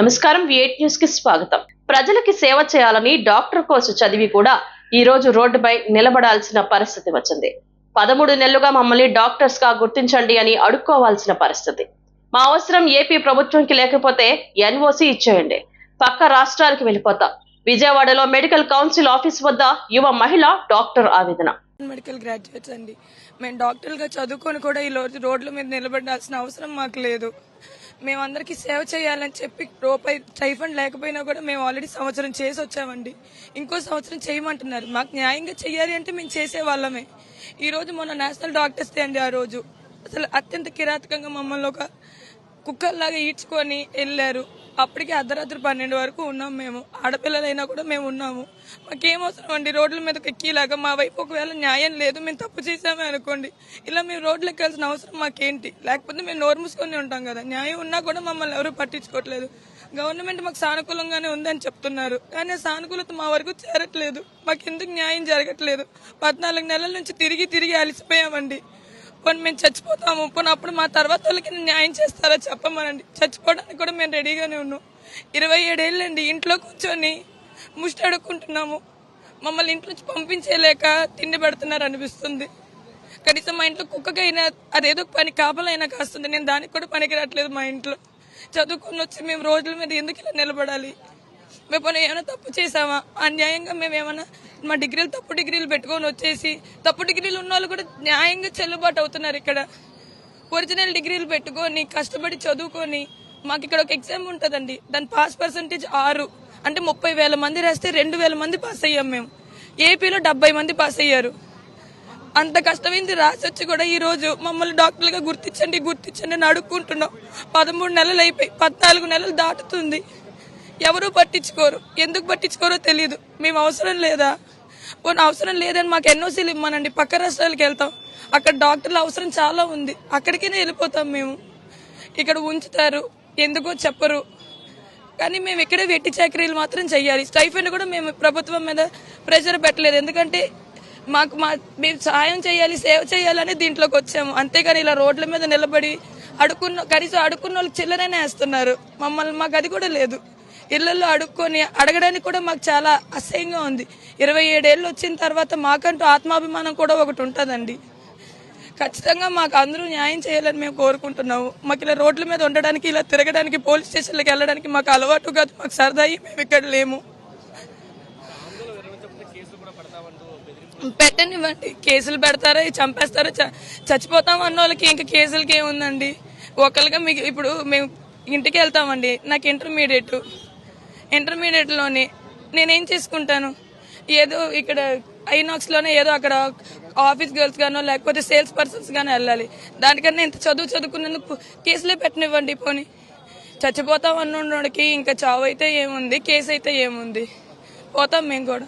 నమస్కారం విఎట్ న్యూస్కి స్వాగతం. ప్రజలకి సేవ చేయాలని డాక్టర్ కోర్సు చదివి కూడా ఈ రోజు రోడ్డుపై నిలబడాల్సిన పరిస్థితి వచ్చింది. పదమూడు నెలలుగా మమ్మల్ని డాక్టర్స్గా గుర్తించండి అని అడుక్కోవాల్సిన పరిస్థితి. మా అవసరం ఏపీ ప్రభుత్వంకి లేకపోతే ఎన్ఓసి ఇచ్చేయండి. పక్క రాష్ట్రాలకు వెళ్ళిపోతాం. విజయవాడలో మెడికల్ కౌన్సిల్ ఆఫీస్ వద్ద యువ మహిళ డాక్టర్ ఆవేదన. మెడికల్ గ్రాడ్యుయేట్స్ అండి. మేము డాక్టర్లుగా చదువుకొని కూడా ఈ రోజు రోడ్ల మీద నిలబడాల్సిన అవసరం మాకు లేదు. మేమందరికీ సేవ చేయాలని చెప్పి రూపాయి టైఫండ్ లేకపోయినా కూడా మేము ఆల్రెడీ సంవత్సరం చేసి వచ్చామండి. ఇంకో సంవత్సరం చేయమంటున్నారు. మాకు న్యాయంగా చేయాలి అంటే మేము చేసే వాళ్ళమే. ఈ రోజు మొన్న నేషనల్ డాక్టర్స్ డే అండి ఆ రోజు. అసలు అత్యంత కిరాతకంగా మమ్మల్ని ఒక కుక్కర్లాగా ఈడ్చుకొని వెళ్ళారు. అప్పటికి అర్ధరాత్రి పన్నెండు వరకు ఉన్నాం మేము. ఆడపిల్లలైనా కూడా మేము ఉన్నాము. మాకేం అవసరం అండి? రోడ్ల మీదకి ఎక్కిలాగా మా వైపు ఒకవేళ న్యాయం లేదు మేము తప్పు చేసామే అనుకోండి. ఇలా మేము రోడ్లు ఎక్కాల్సిన అవసరం మాకేంటి? లేకపోతే మేము నోరు మూసుకొని ఉంటాం కదా. న్యాయం ఉన్నా కూడా మమ్మల్ని ఎవరు పట్టించుకోవట్లేదు. గవర్నమెంట్ మాకు సానుకూలంగానే ఉందని చెప్తున్నారు. కానీ సానుకూలత మా వరకు చేరట్లేదు. మాకు ఎందుకు న్యాయం జరగట్లేదు? పద్నాలుగు నెలల నుంచి తిరిగి తిరిగి అలసిపోయామండి. పోనీ మేము చచ్చిపోతాము. పోనీ అప్పుడు మా తర్వాత వాళ్ళకి న్యాయం చేస్తారా చెప్పమనండి. చచ్చిపోవడానికి కూడా మేము రెడీగానే ఉన్నాం. ఇరవై ఏడేళ్ళండి ఇంట్లో కూర్చొని ముష్టి అడుక్కుంటున్నాము. మమ్మల్ని ఇంట్లో పంపించేలేక తిండి పెడుతున్నారు అనిపిస్తుంది. కనీసం మా ఇంట్లో కుక్కకైనా అదేదో పని కాపలైనా కాస్తుంది. నేను దానికి కూడా పనికి రావట్లేదు మా ఇంట్లో. చదువుకుని వచ్చి మేము రోజుల మీద ఎందుకు ఇలా నిలబడాలి? మేము ఏమైనా తప్పు చేసామా అన్యాయంగా మేము ఏమైనా మా డిగ్రీలు తప్పు డిగ్రీలు పెట్టుకొని వచ్చేసి తప్పు డిగ్రీలు ఉన్న వాళ్ళు కూడా న్యాయంగా చెల్లుబాటు అవుతున్నారు ఇక్కడ. ఒరిజినల్ డిగ్రీలు పెట్టుకొని కష్టపడి చదువుకొని మాకు ఇక్కడ ఒక ఎగ్జామ్ ఉంటుందండి. దాని పాస్ పర్సంటేజ్ ఆరు. అంటే ముప్పై వేల మంది రాస్తే రెండు వేల మంది పాస్ అయ్యాం మేము. ఏపీలో డెబ్బై మంది పాస్ అయ్యారు. అంత కష్టమైంది రాసి వచ్చి కూడా ఈ రోజు మమ్మల్ని డాక్టర్లుగా గుర్తించండి గుర్తించండి అని అడుక్కుంటున్నాం. పదమూడు నెలలు అయిపోయి పద్నాలుగు నెలలు దాటుతుంది. ఎవరు పట్టించుకోరు. ఎందుకు పట్టించుకోరో తెలియదు మేము అవసరం లేదా? పోనీ అవసరం లేదని మాకు ఎన్ఓసీలు ఇమ్మనండి. పక్క రాష్ట్రాలకు వెళ్తాం. అక్కడ డాక్టర్ల అవసరం చాలా ఉంది. అక్కడికైనా వెళ్ళిపోతాం మేము. ఇక్కడ ఉంచుతారు. ఎందుకో చెప్పరు. కానీ మేము ఇక్కడే వెట్టి చాకరీలు మాత్రం చెయ్యాలి. స్టైఫండ్ కూడా మేము ప్రభుత్వం మీద ప్రెషర్ పెట్టలేదు. ఎందుకంటే మాకు మా మేము సాయం చేయాలి సేవ చేయాలని దీంట్లోకి వచ్చాము. అంతేగాని ఇలా రోడ్ల మీద నిలబడి అడుక్కున్న కనీసం అడుక్కున్న వాళ్ళు చిల్లరనే వేస్తున్నారు. మమ్మల్ని మాకు అది కూడా లేదు. ఇళ్ళలో అడుక్కొని అడగడానికి కూడా మాకు చాలా అసహ్యంగా ఉంది. ఇరవై ఏడేళ్ళు వచ్చిన తర్వాత మాకంటూ ఆత్మాభిమానం కూడా ఒకటి ఉంటుందండి. ఖచ్చితంగా మాకు అందరూ న్యాయం చేయాలని మేము కోరుకుంటున్నాము. మాకు ఇలా రోడ్ల మీద ఉండడానికి ఇలా తిరగడానికి పోలీస్ స్టేషన్లకు వెళ్ళడానికి మాకు అలవాటు కాదు. మాకు సరదాయి మేము ఇక్కడ లేము. పెట్టనివ్వండి. కేసులు పెడతారా చంపేస్తారా చ- చచ్చిపోతాం అన్న వాళ్ళకి ఇంకా కేసులకి ఏముందండి? ఒకరిగా మీకు ఇప్పుడు మేము ఇంటికి వెళ్తామండి. నాకు ఇంటర్మీడియట్. ఇంటర్మీడియట్లోని నేనేం చేసుకుంటాను? ఏదో ఇక్కడ ఐనాక్స్లోనే ఏదో అక్కడ ఆఫీస్ గర్ల్స్ గానో లేకపోతే సేల్స్ పర్సన్స్ గానో వెళ్ళాలి. దానికన్నా ఇంత చదువు చదువుకున్నందుకు కేసులే పెట్టనివ్వండి పోనీ. చచ్చిపోతాం అన్నోడికి ఇంకా చావు అయితే ఏముంది కేసు అయితే ఏముంది? పోతాం మేము కూడా.